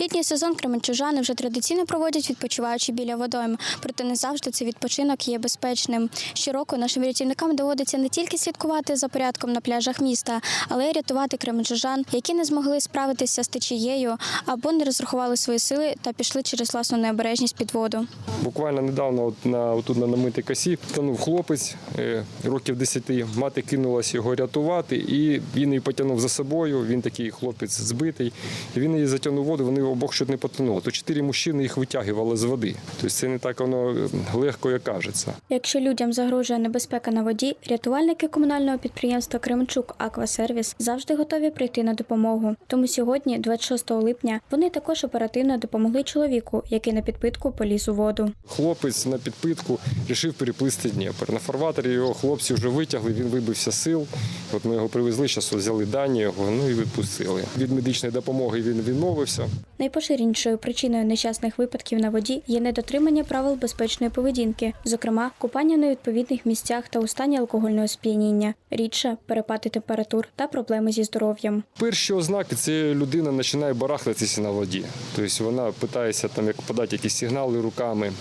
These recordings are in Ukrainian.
Літній сезон кременчужани вже традиційно проводять відпочиваючи біля водойм. Проте не завжди цей відпочинок є безпечним. Щороку нашим рятівникам доводиться не тільки слідкувати за порядком на пляжах міста, але й рятувати кременчужан, які не змогли справитися з течією або не розрахували свої сили та пішли через власну необережність під воду. Буквально недавно от на отут на намитій косі тонув хлопець е, років 10. Мати кинулась його рятувати, і він її потягнув за собою. Він такий хлопець збитий. Він її затягнув воду. Вони обох чуть не потонули. То чотири мужчини їх витягували з води. Тобто це не так воно легко, як кажеться. Якщо людям загрожує небезпека на воді, рятувальники комунального підприємства Кременчук Аквасервіс завжди готові прийти на допомогу. Тому сьогодні, 26 липня, вони також оперативно допомогли чоловіку, який на підпитку поліз у воду. Хлопець на підпитку вирішив переплисти Дніпр. На фарватері його хлопці вже витягли, він вибився з сил. От ми його привезли, зараз взяли дані його, ну і відпустили. Від медичної допомоги він відмовився. Найпоширенішою причиною нещасних випадків на воді є недотримання правил безпечної поведінки, зокрема, купання на відповідних місцях та у стані алкогольного сп'яніння, рідше перепади температур та проблеми зі здоров'ям. Перші ознаки це людина починає барахтатися на воді. Тобто вона питається там як подати якісь сигнали руками.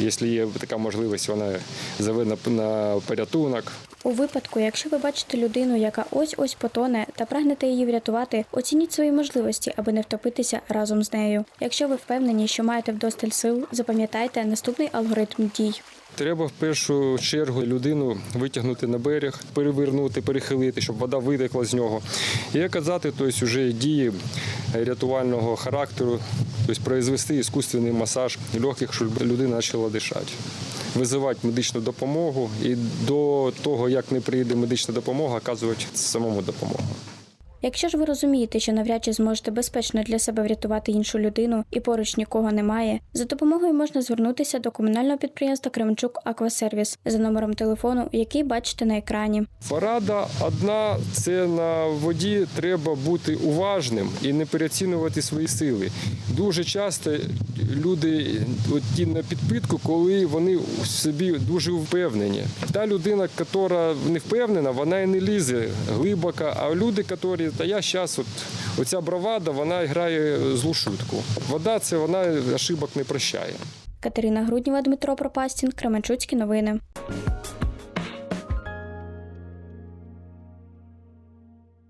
Якщо є така можливість, вона зове на, на порятунок. У випадку, якщо ви бачите людину, яка ось ось потоне та прагнете її врятувати, оцініть свої можливості, аби не втопитися разом з нею. Якщо ви впевнені, що маєте вдосталь сил, запам'ятайте наступний алгоритм дій. Треба в першу чергу людину витягнути на берег, перевернути, перехилити, щоб вода витекла з нього. І казати, тобто вже дії рятувального характеру, тобто произвести іскусственний масаж легких, щоб людина почала дишати. Визивати медичну допомогу і до того, як не прийде медична допомога, оказувати самому допомогу. Якщо ж ви розумієте, що навряд чи зможете безпечно для себе врятувати іншу людину і поруч нікого немає, за допомогою можна звернутися до комунального підприємства Кременчук Аквасервіс за номером телефону, який бачите на екрані. Порада одна це на воді треба бути уважним і не переоцінювати свої сили. Дуже часто люди от ті на підпитку, коли вони в собі дуже впевнені. Та людина, яка не впевнена, вона і не лізе глибоко. А люди, які та я зараз, от оця бравада, вона грає злу шутку. Вода це вона ошибок не прощає. Катерина Грудніва, Дмитро Пропастін, Кременчуцькі новини.